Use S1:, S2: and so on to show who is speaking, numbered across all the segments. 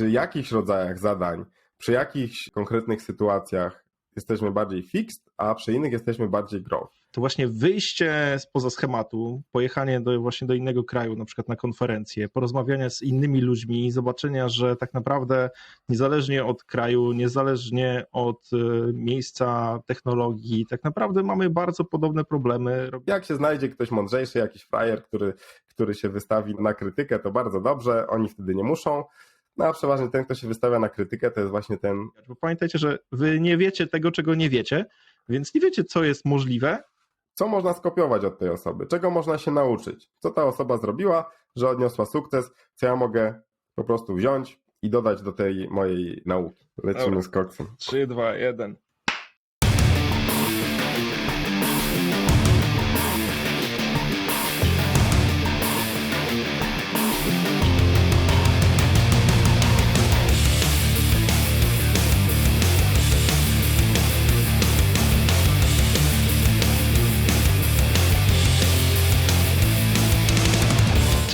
S1: przy jakichś rodzajach zadań, przy jakichś konkretnych sytuacjach jesteśmy bardziej fixed, a przy innych jesteśmy bardziej growth.
S2: To właśnie wyjście spoza schematu, pojechanie do, właśnie do innego kraju, na przykład na konferencję, porozmawianie z innymi ludźmi, zobaczenia, że tak naprawdę niezależnie od kraju, niezależnie od e, miejsca technologii, tak naprawdę mamy bardzo podobne problemy.
S1: Jak się znajdzie ktoś mądrzejszy, jakiś frajer, który, który się wystawi na krytykę, to bardzo dobrze, oni wtedy nie muszą. No a przeważnie ten, kto się wystawia na krytykę, to jest właśnie ten.
S2: Bo pamiętajcie, że wy nie wiecie tego, czego nie wiecie, więc nie wiecie, co jest możliwe,
S1: Co można skopiować od tej osoby? Czego można się nauczyć? Co ta osoba zrobiła, że odniosła sukces? Co ja mogę po prostu wziąć i dodać do tej mojej nauki? Lecimy
S2: Dobra.
S1: z koksem.
S2: 3, 2, 1.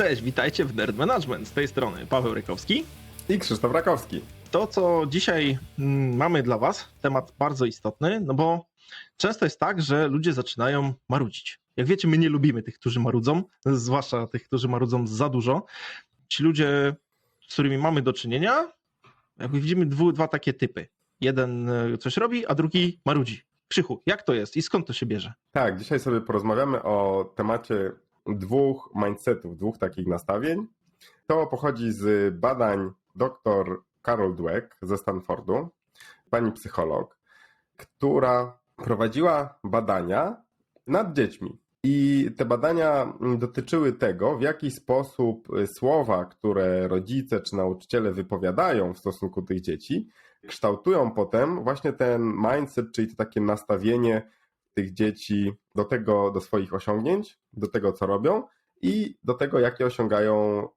S2: Cześć, witajcie w Nerd Management. Z tej strony Paweł Rykowski.
S1: I Krzysztof Rakowski.
S2: To, co dzisiaj mm, mamy dla Was, temat bardzo istotny, no bo często jest tak, że ludzie zaczynają marudzić. Jak wiecie, my nie lubimy tych, którzy marudzą, zwłaszcza tych, którzy marudzą za dużo. Ci ludzie, z którymi mamy do czynienia, jakby widzimy dwu, dwa takie typy. Jeden e, coś robi, a drugi marudzi. Krzychu, jak to jest i skąd to się bierze?
S1: Tak, dzisiaj sobie porozmawiamy o temacie dwóch mindsetów, dwóch takich nastawień. To pochodzi z badań dr Carol Dweck ze Stanfordu, pani psycholog, która prowadziła badania nad dziećmi. I te badania dotyczyły tego, w jaki sposób słowa, które rodzice czy nauczyciele wypowiadają w stosunku tych dzieci, kształtują potem właśnie ten mindset, czyli to takie nastawienie tych dzieci do tego, do swoich osiągnięć, do tego, co robią i do tego, jakie osiągają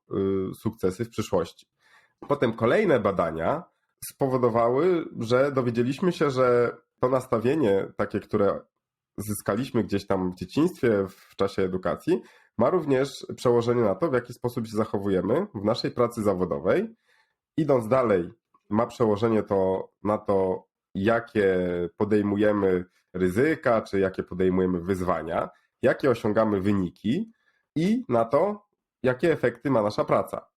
S1: y, sukcesy w przyszłości. Potem kolejne badania spowodowały, że dowiedzieliśmy się, że to nastawienie, takie, które zyskaliśmy gdzieś tam w dzieciństwie, w czasie edukacji, ma również przełożenie na to, w jaki sposób się zachowujemy w naszej pracy zawodowej. Idąc dalej, ma przełożenie to na to, jakie podejmujemy ryzyka, czy jakie podejmujemy wyzwania, jakie osiągamy wyniki i na to, jakie efekty ma nasza praca.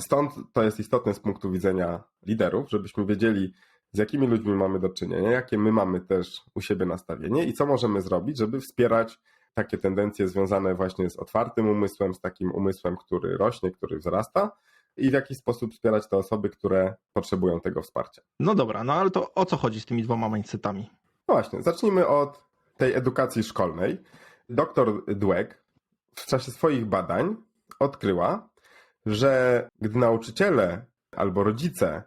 S1: Stąd to jest istotne z punktu widzenia liderów, żebyśmy wiedzieli, z jakimi ludźmi mamy do czynienia, jakie my mamy też u siebie nastawienie i co możemy zrobić, żeby wspierać takie tendencje związane właśnie z otwartym umysłem, z takim umysłem, który rośnie, który wzrasta i w jaki sposób wspierać te osoby, które potrzebują tego wsparcia.
S2: No dobra, no ale to o co chodzi z tymi dwoma mindsetami?
S1: No właśnie, zacznijmy od tej edukacji szkolnej. Doktor Dweck w czasie swoich badań odkryła, że gdy nauczyciele albo rodzice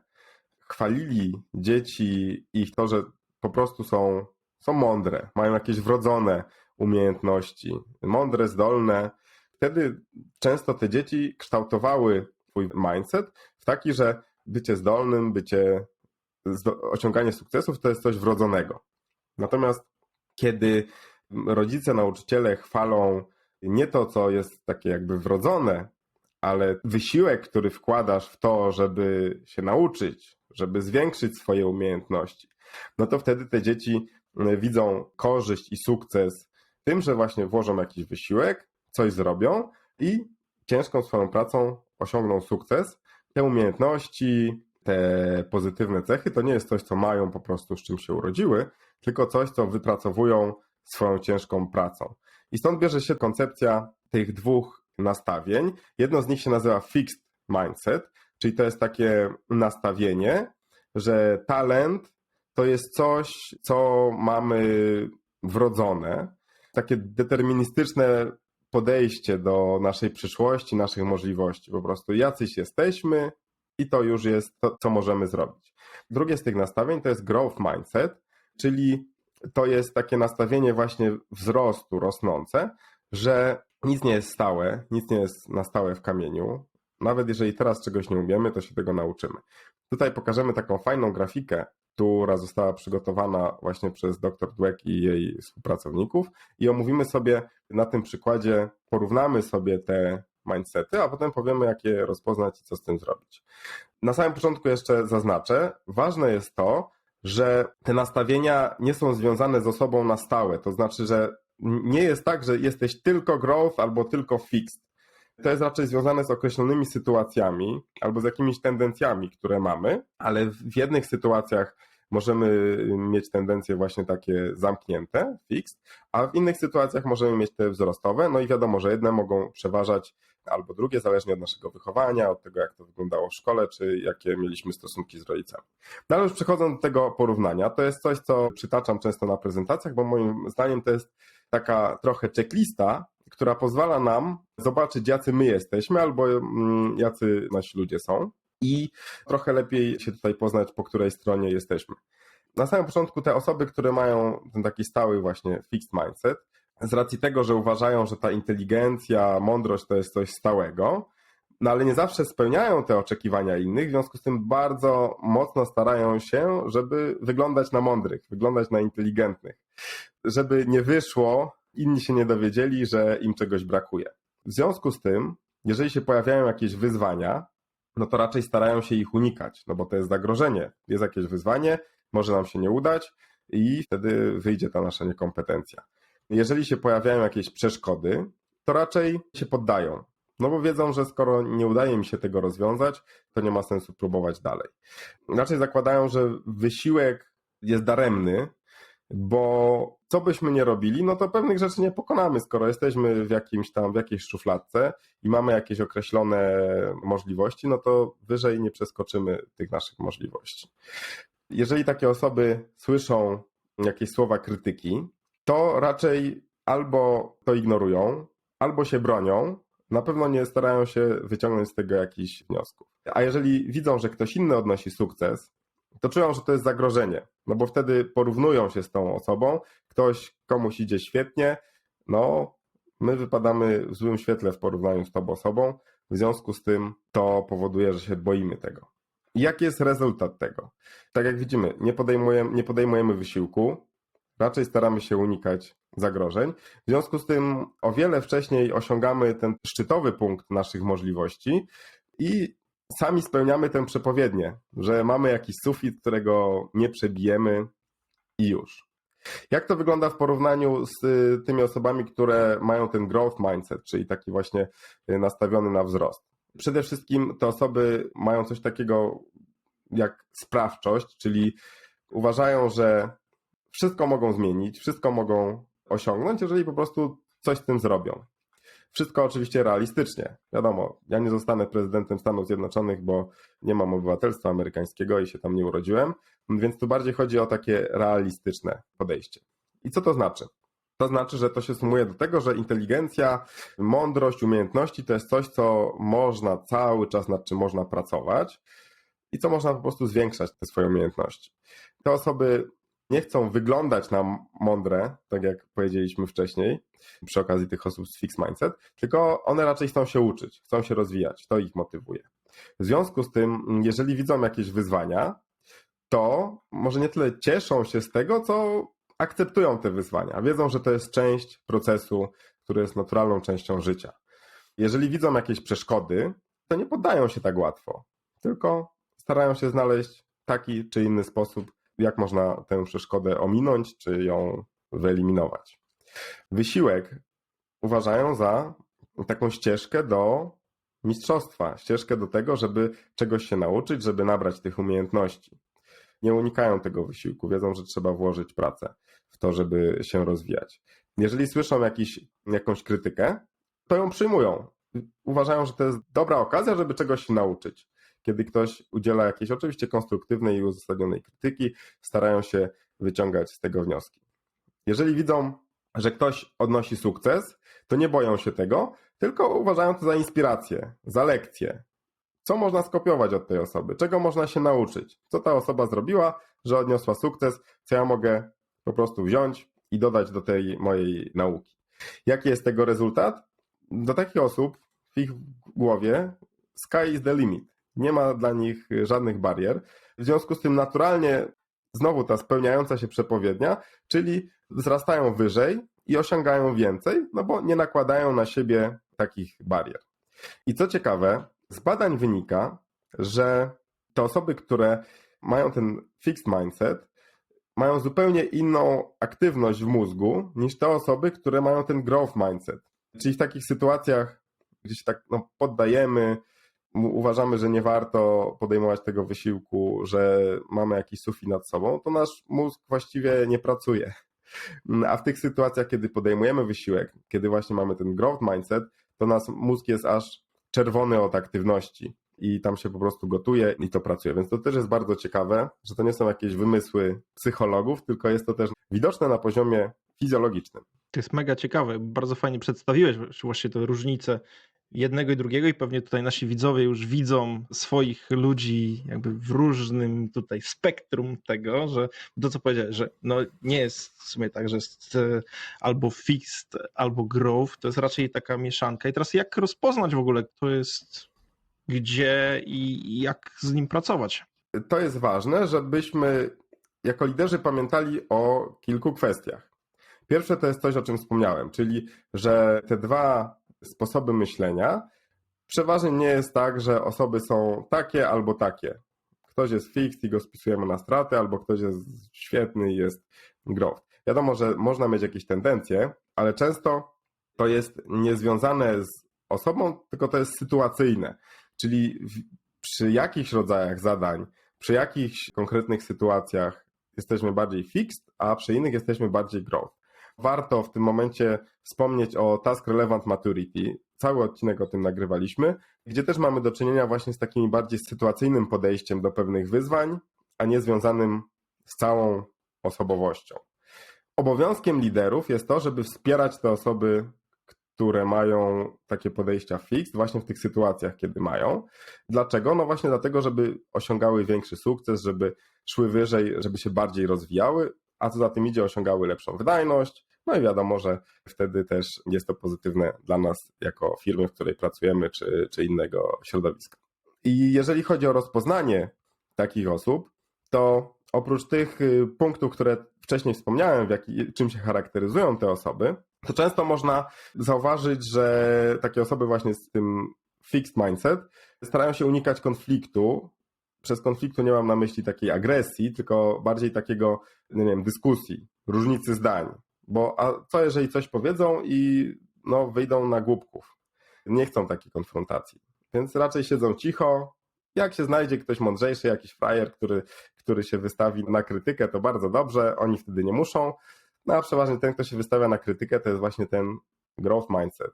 S1: chwalili dzieci ich to, że po prostu są, są mądre, mają jakieś wrodzone umiejętności, mądre, zdolne, wtedy często te dzieci kształtowały swój mindset w taki, że bycie zdolnym, bycie, osiąganie sukcesów to jest coś wrodzonego. Natomiast kiedy rodzice, nauczyciele chwalą nie to, co jest takie jakby wrodzone, ale wysiłek, który wkładasz w to, żeby się nauczyć, żeby zwiększyć swoje umiejętności, no to wtedy te dzieci widzą korzyść i sukces tym, że właśnie włożą jakiś wysiłek, coś zrobią i ciężką swoją pracą osiągną sukces. Te umiejętności, te pozytywne cechy to nie jest coś, co mają po prostu z czym się urodziły, tylko coś, co wypracowują swoją ciężką pracą. I stąd bierze się koncepcja tych dwóch nastawień. Jedno z nich się nazywa fixed mindset, czyli to jest takie nastawienie, że talent to jest coś, co mamy wrodzone, takie deterministyczne podejście do naszej przyszłości, naszych możliwości. Po prostu jacyś jesteśmy i to już jest to, co możemy zrobić. Drugie z tych nastawień to jest growth mindset, czyli to jest takie nastawienie właśnie wzrostu, rosnące, że nic nie jest stałe, nic nie jest na stałe w kamieniu. Nawet jeżeli teraz czegoś nie umiemy, to się tego nauczymy. Tutaj pokażemy taką fajną grafikę, która została przygotowana właśnie przez dr Dweck i jej współpracowników i omówimy sobie na tym przykładzie, porównamy sobie te mindsety, a potem powiemy, jak je rozpoznać i co z tym zrobić. Na samym początku jeszcze zaznaczę, ważne jest to, że te nastawienia nie są związane z osobą na stałe. To znaczy, że nie jest tak, że jesteś tylko growth albo tylko fixed. To jest raczej związane z określonymi sytuacjami albo z jakimiś tendencjami, które mamy, ale w jednych sytuacjach możemy mieć tendencje właśnie takie zamknięte, fixed, a w innych sytuacjach możemy mieć te wzrostowe. No i wiadomo, że jedne mogą przeważać albo drugie, zależnie od naszego wychowania, od tego, jak to wyglądało w szkole, czy jakie mieliśmy stosunki z rodzicami. No ale już przechodząc do tego porównania, to jest coś, co przytaczam często na prezentacjach, bo moim zdaniem to jest taka trochę checklista, która pozwala nam zobaczyć, jacy my jesteśmy, albo mm, jacy nasi ludzie są i trochę lepiej się tutaj poznać, po której stronie jesteśmy. Na samym początku te osoby, które mają ten taki stały właśnie fixed mindset, z racji tego, że uważają, że ta inteligencja, mądrość to jest coś stałego, no ale nie zawsze spełniają te oczekiwania innych, w związku z tym bardzo mocno starają się, żeby wyglądać na mądrych, wyglądać na inteligentnych, żeby nie wyszło, inni się nie dowiedzieli, że im czegoś brakuje. W związku z tym, jeżeli się pojawiają jakieś wyzwania, no to raczej starają się ich unikać, no bo to jest zagrożenie. Jest jakieś wyzwanie, może nam się nie udać i wtedy wyjdzie ta nasza niekompetencja. Jeżeli się pojawiają jakieś przeszkody, to raczej się poddają, no bo wiedzą, że skoro nie udaje mi się tego rozwiązać, to nie ma sensu próbować dalej. Raczej zakładają, że wysiłek jest daremny, bo co byśmy nie robili, no to pewnych rzeczy nie pokonamy, skoro jesteśmy w jakimś tam, w jakiejś szufladce i mamy jakieś określone możliwości, no to wyżej nie przeskoczymy tych naszych możliwości. Jeżeli takie osoby słyszą jakieś słowa krytyki, to raczej albo to ignorują, albo się bronią, na pewno nie starają się wyciągnąć z tego jakichś wniosków. A jeżeli widzą, że ktoś inny odnosi sukces, to czują, że to jest zagrożenie, no bo wtedy porównują się z tą osobą, ktoś komuś idzie świetnie, no my wypadamy w złym świetle w porównaniu z tą osobą, w związku z tym to powoduje, że się boimy tego. Jaki jest rezultat tego? Tak jak widzimy, nie podejmujemy, nie podejmujemy wysiłku, raczej staramy się unikać zagrożeń. W związku z tym o wiele wcześniej osiągamy ten szczytowy punkt naszych możliwości i sami spełniamy tę przepowiednię, że mamy jakiś sufit, którego nie przebijemy i już. Jak to wygląda w porównaniu z y, tymi osobami, które mają ten growth mindset, czyli taki właśnie y, nastawiony na wzrost? Przede wszystkim te osoby mają coś takiego jak sprawczość, czyli uważają, że wszystko mogą zmienić, wszystko mogą osiągnąć, jeżeli po prostu coś z tym zrobią. Wszystko oczywiście realistycznie. Wiadomo, ja nie zostanę prezydentem Stanów Zjednoczonych, bo nie mam obywatelstwa amerykańskiego i się tam nie urodziłem, więc tu bardziej chodzi o takie realistyczne podejście. I co to znaczy? To znaczy, że to się sumuje do tego, że inteligencja, mądrość, umiejętności to jest coś, co można cały czas nad czym można pracować i co można po prostu zwiększać te swoje umiejętności. Te osoby nie chcą wyglądać na mądre, tak jak powiedzieliśmy wcześniej, przy okazji tych osób z fixed mindset, tylko one raczej chcą się uczyć, chcą się rozwijać, to ich motywuje. W związku z tym, jeżeli widzą jakieś wyzwania, to może nie tyle cieszą się z tego, co akceptują te wyzwania. Wiedzą, że to jest część procesu, który jest naturalną częścią życia. Jeżeli widzą jakieś przeszkody, to nie poddają się tak łatwo, tylko starają się znaleźć taki czy inny sposób, jak można tę przeszkodę ominąć, czy ją wyeliminować. Wysiłek uważają za taką ścieżkę do mistrzostwa, ścieżkę do tego, żeby czegoś się nauczyć, żeby nabrać tych umiejętności. Nie unikają tego wysiłku, wiedzą, że trzeba włożyć pracę w to, żeby się rozwijać. Jeżeli słyszą jakiś, jakąś krytykę, to ją przyjmują. Uważają, że to jest dobra okazja, żeby czegoś się nauczyć kiedy ktoś udziela jakiejś oczywiście konstruktywnej i uzasadnionej krytyki, starają się wyciągać z tego wnioski. Jeżeli widzą, że ktoś odnosi sukces, to nie boją się tego, tylko uważają to za inspirację, za lekcję. Co można skopiować od tej osoby? Czego można się nauczyć? Co ta osoba zrobiła, że odniosła sukces? Co ja mogę po prostu wziąć i dodać do tej mojej nauki? Jaki jest tego rezultat? Do takich osób w ich głowie sky is the limit nie ma dla nich żadnych barier. W związku z tym naturalnie znowu ta spełniająca się przepowiednia, czyli wzrastają wyżej i osiągają więcej, no bo nie nakładają na siebie takich barier. I co ciekawe, z badań wynika, że te osoby, które mają ten fixed mindset, mają zupełnie inną aktywność w mózgu niż te osoby, które mają ten growth mindset. Czyli w takich sytuacjach, gdzie się tak no, poddajemy, uważamy, że nie warto podejmować tego wysiłku, że mamy jakiś sufit nad sobą, to nasz mózg właściwie nie pracuje. A w tych sytuacjach, kiedy podejmujemy wysiłek, kiedy właśnie mamy ten growth mindset, to nasz mózg jest aż czerwony od aktywności i tam się po prostu gotuje i to pracuje. Więc to też jest bardzo ciekawe, że to nie są jakieś wymysły psychologów, tylko jest to też widoczne na poziomie fizjologicznym.
S2: To jest mega ciekawe. Bardzo fajnie przedstawiłeś właśnie te różnice jednego i drugiego i pewnie tutaj nasi widzowie już widzą swoich ludzi jakby w różnym tutaj spektrum tego, że to co powiedziałeś, że no nie jest w sumie tak, że jest e, albo fixed, albo growth, to jest raczej taka mieszanka. I teraz jak rozpoznać w ogóle, kto jest gdzie i jak z nim pracować?
S1: To jest ważne, żebyśmy jako liderzy pamiętali o kilku kwestiach. Pierwsze to jest coś, o czym wspomniałem, czyli że te dwa sposoby myślenia przeważnie nie jest tak, że osoby są takie albo takie. Ktoś jest fixed i go spisujemy na straty, albo ktoś jest świetny i jest growth. Wiadomo, że można mieć jakieś tendencje, ale często to jest niezwiązane z osobą, tylko to jest sytuacyjne. Czyli przy jakichś rodzajach zadań, przy jakichś konkretnych sytuacjach jesteśmy bardziej fixed, a przy innych jesteśmy bardziej growth. Warto w tym momencie wspomnieć o Task Relevant Maturity. Cały odcinek o tym nagrywaliśmy, gdzie też mamy do czynienia właśnie z takim bardziej sytuacyjnym podejściem do pewnych wyzwań, a nie związanym z całą osobowością. Obowiązkiem liderów jest to, żeby wspierać te osoby, które mają takie podejścia fixed właśnie w tych sytuacjach, kiedy mają. Dlaczego? No właśnie dlatego, żeby osiągały większy sukces, żeby szły wyżej, żeby się bardziej rozwijały, a co za tym idzie, osiągały lepszą wydajność. No i wiadomo, że wtedy też jest to pozytywne dla nas jako firmy, w której pracujemy, czy, czy innego środowiska. I jeżeli chodzi o rozpoznanie takich osób, to oprócz tych y, punktów, które wcześniej wspomniałem, jaki, czym się charakteryzują te osoby, to często można zauważyć, że takie osoby właśnie z tym fixed mindset starają się unikać konfliktu. Przez konfliktu nie mam na myśli takiej agresji, tylko bardziej takiego, nie wiem, dyskusji, różnicy zdań. Bo a co jeżeli coś powiedzą i no, wyjdą na głupków? Nie chcą takiej konfrontacji. Więc raczej siedzą cicho. Jak się znajdzie ktoś mądrzejszy, jakiś frajer, który, który się wystawi na krytykę, to bardzo dobrze, oni wtedy nie muszą. No a przeważnie ten, kto się wystawia na krytykę, to jest właśnie ten growth mindset.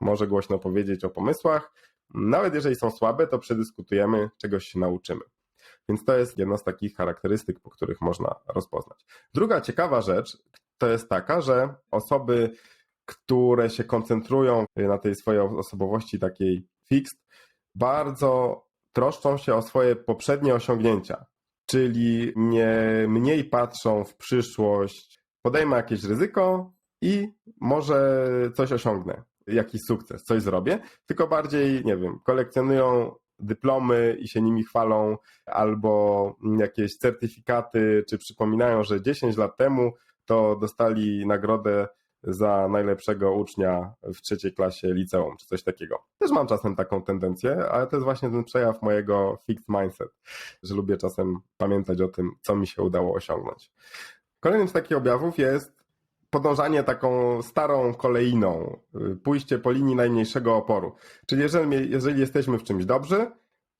S1: Może głośno powiedzieć o pomysłach. Nawet jeżeli są słabe, to przedyskutujemy, czegoś się nauczymy. Więc to jest jedna z takich charakterystyk, po których można rozpoznać. Druga ciekawa rzecz to jest taka, że osoby, które się koncentrują na tej swojej osobowości takiej fixed, bardzo troszczą się o swoje poprzednie osiągnięcia, czyli nie mniej patrzą w przyszłość, podejmę jakieś ryzyko i może coś osiągnę, jakiś sukces, coś zrobię, tylko bardziej, nie wiem, kolekcjonują dyplomy i się nimi chwalą, albo jakieś certyfikaty, czy przypominają, że 10 lat temu to dostali nagrodę za najlepszego ucznia w trzeciej klasie liceum, czy coś takiego. Też mam czasem taką tendencję, ale to jest właśnie ten przejaw mojego fixed mindset, że lubię czasem pamiętać o tym, co mi się udało osiągnąć. Kolejnym z takich objawów jest podążanie taką starą kolejną, pójście po linii najmniejszego oporu. Czyli jeżeli, jeżeli jesteśmy w czymś dobrzy,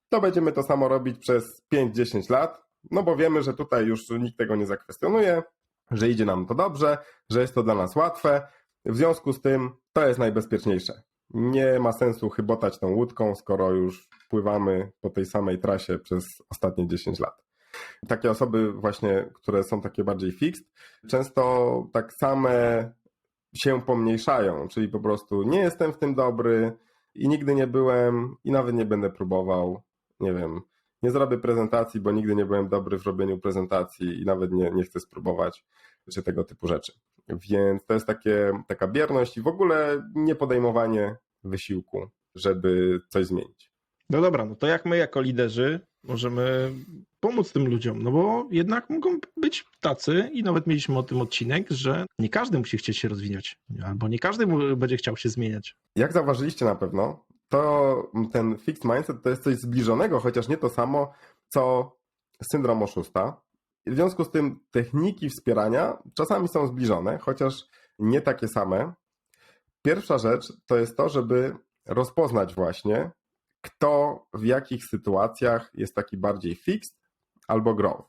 S1: to będziemy to samo robić przez 5-10 lat, no bo wiemy, że tutaj już nikt tego nie zakwestionuje, że idzie nam to dobrze, że jest to dla nas łatwe. W związku z tym to jest najbezpieczniejsze. Nie ma sensu chybotać tą łódką, skoro już pływamy po tej samej trasie przez ostatnie 10 lat. Takie osoby właśnie, które są takie bardziej fixed, często tak same się pomniejszają, czyli po prostu nie jestem w tym dobry i nigdy nie byłem i nawet nie będę próbował, nie wiem, nie zrobię prezentacji, bo nigdy nie byłem dobry w robieniu prezentacji i nawet nie, nie chcę spróbować, czy tego typu rzeczy. Więc to jest takie, taka bierność i w ogóle nie podejmowanie wysiłku, żeby coś zmienić.
S2: No dobra, no to jak my jako liderzy możemy pomóc tym ludziom? No bo jednak mogą być tacy i nawet mieliśmy o tym odcinek, że nie każdy musi chcieć się rozwijać, albo nie każdy będzie chciał się zmieniać.
S1: Jak zauważyliście na pewno, to ten fixed mindset to jest coś zbliżonego, chociaż nie to samo, co syndrom oszusta. W związku z tym techniki wspierania czasami są zbliżone, chociaż nie takie same. Pierwsza rzecz to jest to, żeby rozpoznać właśnie, kto w jakich sytuacjach jest taki bardziej fixed albo growth.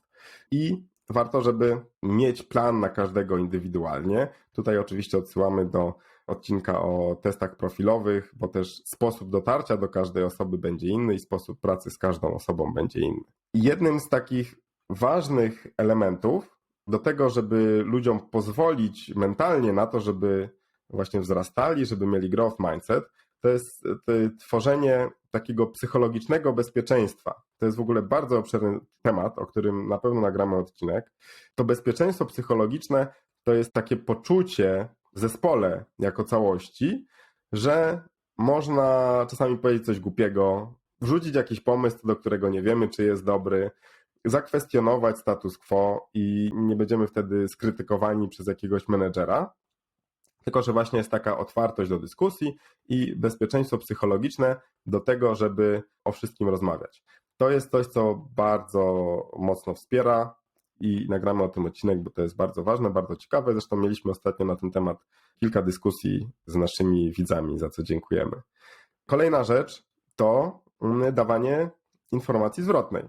S1: I warto, żeby mieć plan na każdego indywidualnie. Tutaj oczywiście odsyłamy do odcinka o testach profilowych, bo też sposób dotarcia do każdej osoby będzie inny i sposób pracy z każdą osobą będzie inny. Jednym z takich ważnych elementów do tego, żeby ludziom pozwolić mentalnie na to, żeby właśnie wzrastali, żeby mieli growth mindset, to jest tworzenie takiego psychologicznego bezpieczeństwa. To jest w ogóle bardzo obszerny temat, o którym na pewno nagramy odcinek. To bezpieczeństwo psychologiczne to jest takie poczucie w zespole jako całości, że można czasami powiedzieć coś głupiego, wrzucić jakiś pomysł, do którego nie wiemy, czy jest dobry, zakwestionować status quo i nie będziemy wtedy skrytykowani przez jakiegoś menedżera. Tylko, że właśnie jest taka otwartość do dyskusji i bezpieczeństwo psychologiczne do tego, żeby o wszystkim rozmawiać. To jest coś, co bardzo mocno wspiera i nagramy o tym odcinek, bo to jest bardzo ważne, bardzo ciekawe. Zresztą mieliśmy ostatnio na ten temat kilka dyskusji z naszymi widzami, za co dziękujemy. Kolejna rzecz to dawanie informacji zwrotnej,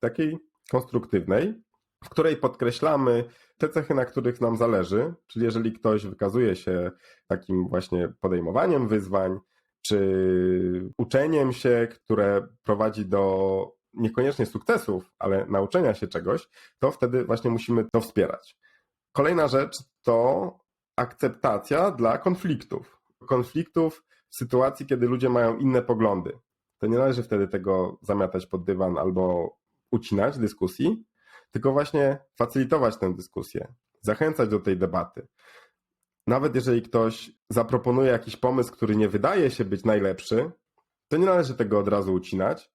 S1: takiej konstruktywnej, w której podkreślamy te cechy, na których nam zależy, czyli jeżeli ktoś wykazuje się takim właśnie podejmowaniem wyzwań, czy uczeniem się, które prowadzi do niekoniecznie sukcesów, ale nauczenia się czegoś, to wtedy właśnie musimy to wspierać. Kolejna rzecz to akceptacja dla konfliktów. Konfliktów w sytuacji, kiedy ludzie mają inne poglądy. To nie należy wtedy tego zamiatać pod dywan albo ucinać dyskusji, tylko właśnie facylitować tę dyskusję, zachęcać do tej debaty. Nawet jeżeli ktoś zaproponuje jakiś pomysł, który nie wydaje się być najlepszy, to nie należy tego od razu ucinać,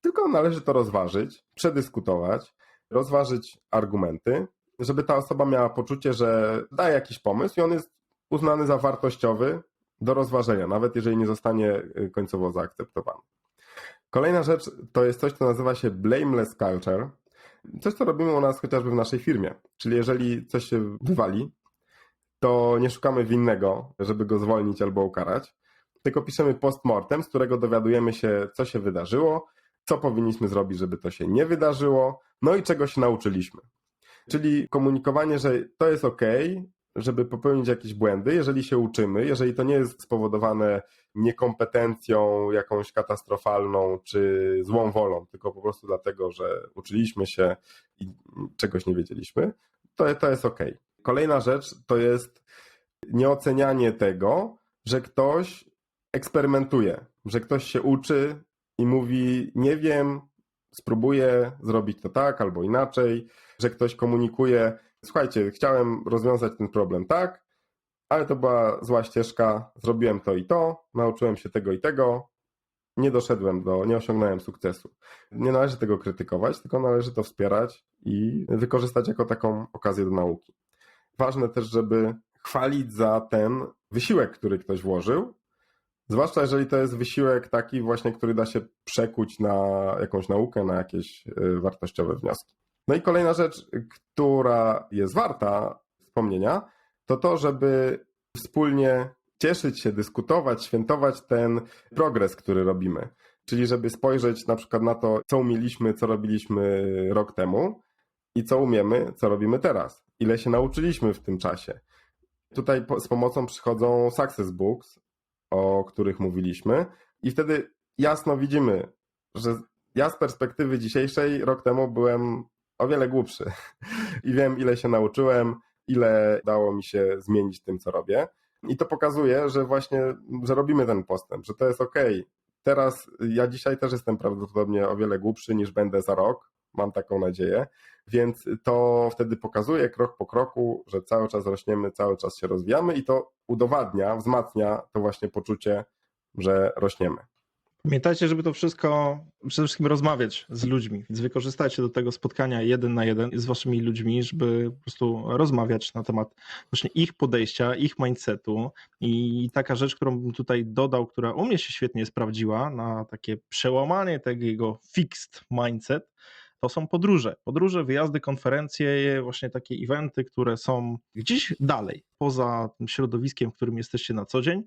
S1: tylko należy to rozważyć, przedyskutować, rozważyć argumenty, żeby ta osoba miała poczucie, że daje jakiś pomysł i on jest uznany za wartościowy do rozważenia, nawet jeżeli nie zostanie y, końcowo zaakceptowany. Kolejna rzecz to jest coś, co nazywa się blameless culture. Coś, co robimy u nas chociażby w naszej firmie. Czyli jeżeli coś się wywali, to nie szukamy winnego, żeby go zwolnić albo ukarać, tylko piszemy postmortem, z którego dowiadujemy się, co się wydarzyło, co powinniśmy zrobić, żeby to się nie wydarzyło, no i czego się nauczyliśmy. Czyli komunikowanie, że to jest ok, żeby popełnić jakieś błędy, jeżeli się uczymy, jeżeli to nie jest spowodowane niekompetencją jakąś katastrofalną czy złą wolą, tylko po prostu dlatego, że uczyliśmy się i czegoś nie wiedzieliśmy, to, to jest ok. Kolejna rzecz to jest nieocenianie tego, że ktoś eksperymentuje, że ktoś się uczy i mówi: Nie wiem, spróbuję zrobić to tak albo inaczej, że ktoś komunikuje: Słuchajcie, chciałem rozwiązać ten problem tak, ale to była zła ścieżka, zrobiłem to i to, nauczyłem się tego i tego, nie doszedłem do, nie osiągnąłem sukcesu. Nie należy tego krytykować, tylko należy to wspierać i wykorzystać jako taką okazję do nauki. Ważne też, żeby chwalić za ten wysiłek, który ktoś włożył, zwłaszcza jeżeli to jest wysiłek taki właśnie, który da się przekuć na jakąś naukę, na jakieś y, wartościowe wnioski. No i kolejna rzecz, która jest warta wspomnienia, to to, żeby wspólnie cieszyć się, dyskutować, świętować ten progres, który robimy. Czyli żeby spojrzeć na przykład na to, co umieliśmy, co robiliśmy rok temu i co umiemy, co robimy teraz. Ile się nauczyliśmy w tym czasie. Tutaj z pomocą przychodzą success books, o których mówiliśmy i wtedy jasno widzimy, że ja z perspektywy dzisiejszej rok temu byłem o wiele głupszy i wiem, ile się nauczyłem, ile dało mi się zmienić tym, co robię. I to pokazuje, że właśnie, że robimy ten postęp, że to jest ok. Teraz ja dzisiaj też jestem prawdopodobnie o wiele głupszy niż będę za rok, mam taką nadzieję, więc to wtedy pokazuje krok po kroku, że cały czas rośniemy, cały czas się rozwijamy i to udowadnia, wzmacnia to właśnie poczucie, że rośniemy.
S2: Pamiętajcie, żeby to wszystko przede wszystkim rozmawiać z ludźmi, więc wykorzystajcie do tego spotkania jeden na jeden z waszymi ludźmi, żeby po prostu rozmawiać na temat właśnie ich podejścia, ich mindsetu. I taka rzecz, którą bym tutaj dodał, która u mnie się świetnie sprawdziła na takie przełamanie takiego fixed mindset, to są podróże. Podróże, wyjazdy, konferencje, właśnie takie eventy, które są gdzieś dalej, poza tym środowiskiem, w którym jesteście na co dzień.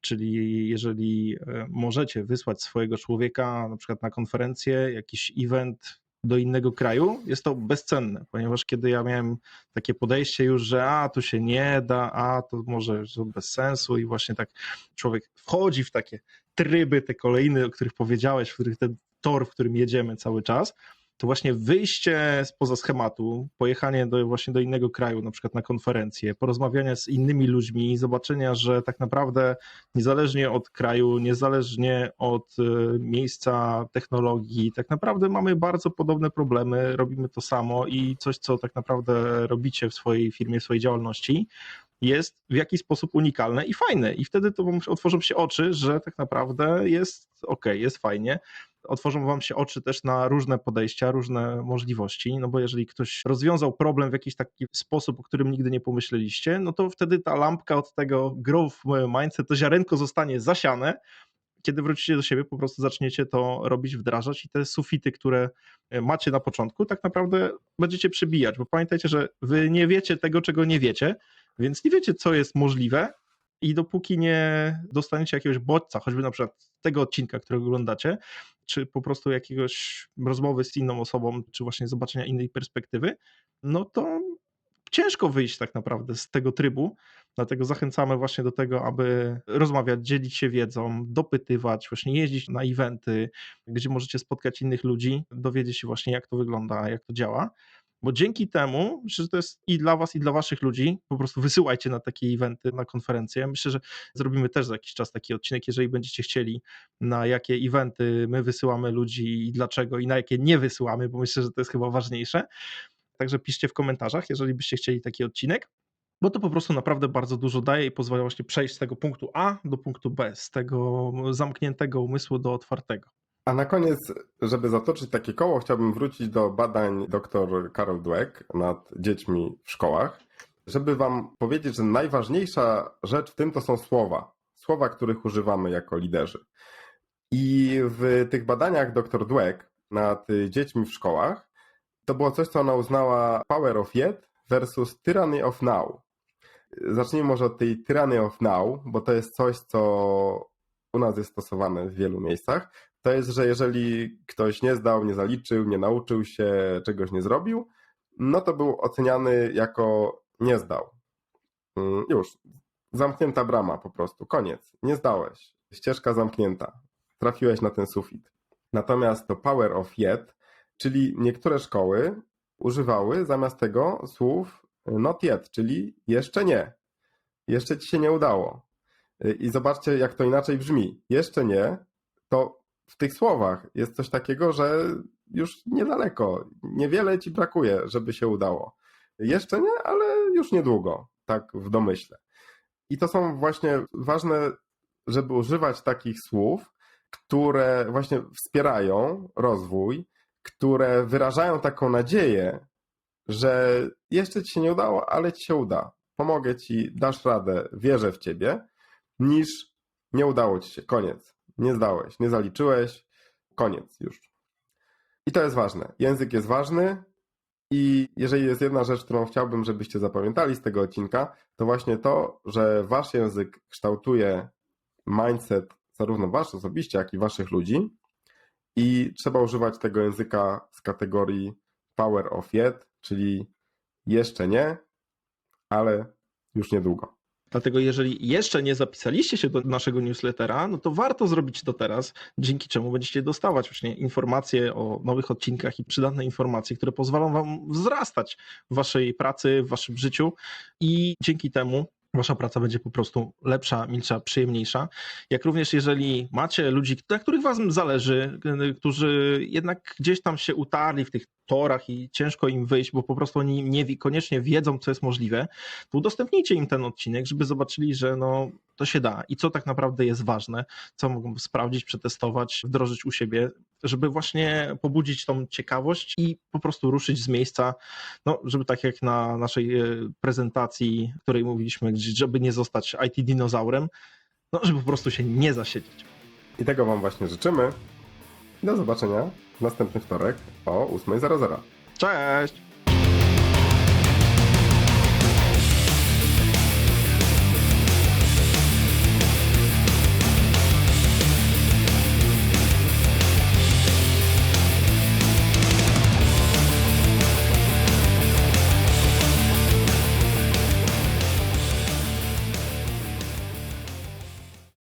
S2: Czyli jeżeli e, możecie wysłać swojego człowieka na przykład na konferencję, jakiś event do innego kraju, jest to bezcenne, ponieważ kiedy ja miałem takie podejście już, że a tu się nie da, a to może to bez sensu i właśnie tak człowiek wchodzi w takie tryby, te kolejne, o których powiedziałeś, w których ten tor, w którym jedziemy cały czas, to właśnie wyjście spoza schematu, pojechanie do, właśnie do innego kraju, na przykład na konferencję, porozmawianie z innymi ludźmi, zobaczenia, że tak naprawdę niezależnie od kraju, niezależnie od e, miejsca technologii, tak naprawdę mamy bardzo podobne problemy, robimy to samo i coś, co tak naprawdę robicie w swojej firmie, w swojej działalności, jest w jakiś sposób unikalne i fajne. I wtedy to otworzą się oczy, że tak naprawdę jest ok, jest fajnie. Otworzą wam się oczy też na różne podejścia, różne możliwości, no bo jeżeli ktoś rozwiązał problem w jakiś taki sposób, o którym nigdy nie pomyśleliście, no to wtedy ta lampka od tego growth mindset, to ziarenko zostanie zasiane, kiedy wrócicie do siebie, po prostu zaczniecie to robić, wdrażać i te sufity, które macie na początku, tak naprawdę będziecie przebijać, bo pamiętajcie, że wy nie wiecie tego, czego nie wiecie, więc nie wiecie, co jest możliwe, i dopóki nie dostaniecie jakiegoś bodźca, choćby na przykład tego odcinka, którego oglądacie, czy po prostu jakiegoś rozmowy z inną osobą, czy właśnie zobaczenia innej perspektywy, no to ciężko wyjść tak naprawdę z tego trybu. Dlatego zachęcamy właśnie do tego, aby rozmawiać, dzielić się wiedzą, dopytywać, właśnie jeździć na eventy, gdzie możecie spotkać innych ludzi, dowiedzieć się właśnie, jak to wygląda, jak to działa. Bo dzięki temu, myślę, że to jest i dla Was, i dla Waszych ludzi, po prostu wysyłajcie na takie eventy, na konferencje. Myślę, że zrobimy też za jakiś czas taki odcinek, jeżeli będziecie chcieli, na jakie eventy my wysyłamy ludzi i dlaczego, i na jakie nie wysyłamy, bo myślę, że to jest chyba ważniejsze. Także piszcie w komentarzach, jeżeli byście chcieli taki odcinek bo to po prostu naprawdę bardzo dużo daje i pozwala właśnie przejść z tego punktu A do punktu B, z tego zamkniętego umysłu do otwartego.
S1: A na koniec, żeby zatoczyć takie koło, chciałbym wrócić do badań dr Carol Dweck nad dziećmi w szkołach, żeby Wam powiedzieć, że najważniejsza rzecz w tym to są słowa. Słowa, których używamy jako liderzy. I w tych badaniach dr Dweck nad dziećmi w szkołach to było coś, co ona uznała power of yet versus tyranny of now. Zacznijmy może od tej tyranny of now, bo to jest coś, co u nas jest stosowane w wielu miejscach to jest, że jeżeli ktoś nie zdał, nie zaliczył, nie nauczył się, czegoś nie zrobił, no to był oceniany jako nie zdał. Mm, już, zamknięta brama po prostu, koniec, nie zdałeś, ścieżka zamknięta, trafiłeś na ten sufit. Natomiast to power of yet, czyli niektóre szkoły używały zamiast tego słów not yet, czyli jeszcze nie, jeszcze ci się nie udało. I zobaczcie, jak to inaczej brzmi. Jeszcze nie, to w tych słowach jest coś takiego, że już niedaleko, niewiele ci brakuje, żeby się udało. Jeszcze nie, ale już niedługo, tak w domyśle. I to są właśnie ważne, żeby używać takich słów, które właśnie wspierają rozwój, które wyrażają taką nadzieję, że jeszcze ci się nie udało, ale ci się uda. Pomogę ci, dasz radę, wierzę w ciebie, niż nie udało ci się, koniec nie zdałeś, nie zaliczyłeś, koniec już. I to jest ważne. Język jest ważny i jeżeli jest jedna rzecz, którą chciałbym, żebyście zapamiętali z tego odcinka, to właśnie to, że wasz język kształtuje mindset zarówno wasz osobiście, jak i waszych ludzi i trzeba używać tego języka z kategorii power of yet, czyli jeszcze nie, ale już niedługo.
S2: Dlatego jeżeli jeszcze nie zapisaliście się do naszego newslettera, no to warto zrobić to teraz, dzięki czemu będziecie dostawać właśnie informacje o nowych odcinkach i przydatne informacje, które pozwolą wam wzrastać w waszej pracy, w waszym życiu. I dzięki temu wasza praca będzie po prostu lepsza, milsza, przyjemniejsza. Jak również jeżeli macie ludzi, na których wam zależy, którzy jednak gdzieś tam się utarli w tych torach i ciężko im wyjść, bo po prostu oni nie koniecznie wiedzą, co jest możliwe, to udostępnijcie im ten odcinek, żeby zobaczyli, że no, to się da i co tak naprawdę jest ważne, co mogą sprawdzić, przetestować, wdrożyć u siebie, żeby właśnie pobudzić tą ciekawość i po prostu ruszyć z miejsca, no, żeby tak jak na naszej e, prezentacji, której mówiliśmy, żeby nie zostać IT dinozaurem, no, żeby po prostu się nie zasiedzieć.
S1: I tego Wam właśnie życzymy. Do zobaczenia w następny wtorek o 8.00.
S2: Cześć!